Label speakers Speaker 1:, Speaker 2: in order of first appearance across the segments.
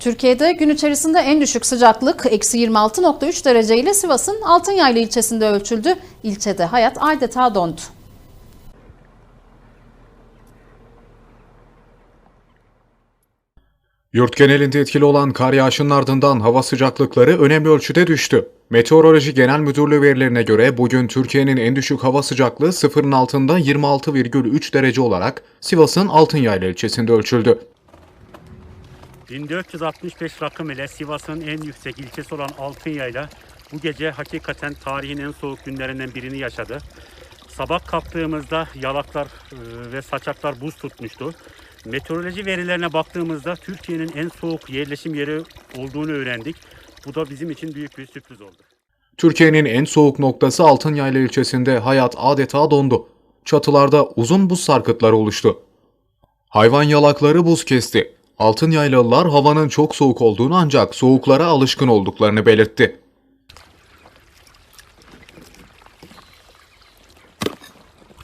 Speaker 1: Türkiye'de gün içerisinde en düşük sıcaklık eksi 26.3 derece ile Sivas'ın Altınyaylı ilçesinde ölçüldü. İlçede hayat adeta dondu.
Speaker 2: Yurt genelinde etkili olan kar yağışının ardından hava sıcaklıkları önemli ölçüde düştü. Meteoroloji Genel Müdürlüğü verilerine göre bugün Türkiye'nin en düşük hava sıcaklığı sıfırın altında 26,3 derece olarak Sivas'ın Altınyaylı ilçesinde ölçüldü.
Speaker 3: 1465 rakım ile Sivas'ın en yüksek ilçesi olan Altınyayla bu gece hakikaten tarihin en soğuk günlerinden birini yaşadı. Sabah kalktığımızda yalaklar e, ve saçaklar buz tutmuştu. Meteoroloji verilerine baktığımızda Türkiye'nin en soğuk yerleşim yeri olduğunu öğrendik. Bu da bizim için büyük bir sürpriz oldu.
Speaker 2: Türkiye'nin en soğuk noktası Altınyaylı ilçesinde hayat adeta dondu. Çatılarda uzun buz sarkıtları oluştu. Hayvan yalakları buz kesti. Altınyaylılar havanın çok soğuk olduğunu ancak soğuklara alışkın olduklarını belirtti.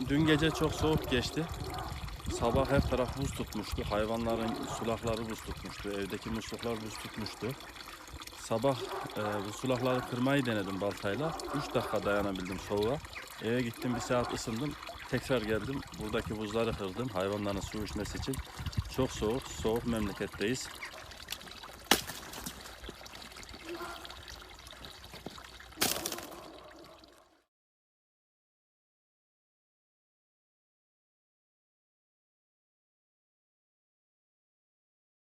Speaker 4: Dün gece çok soğuk geçti. Sabah her taraf buz tutmuştu. Hayvanların sulakları buz tutmuştu. Evdeki musluklar buz tutmuştu. Sabah e, bu sulakları kırmayı denedim baltayla. 3 dakika dayanabildim soğuğa. Eve gittim bir saat ısındım. Tekrar geldim. Buradaki buzları kırdım hayvanların su içmesi için. Çok soğuk, soğuk memleketteyiz.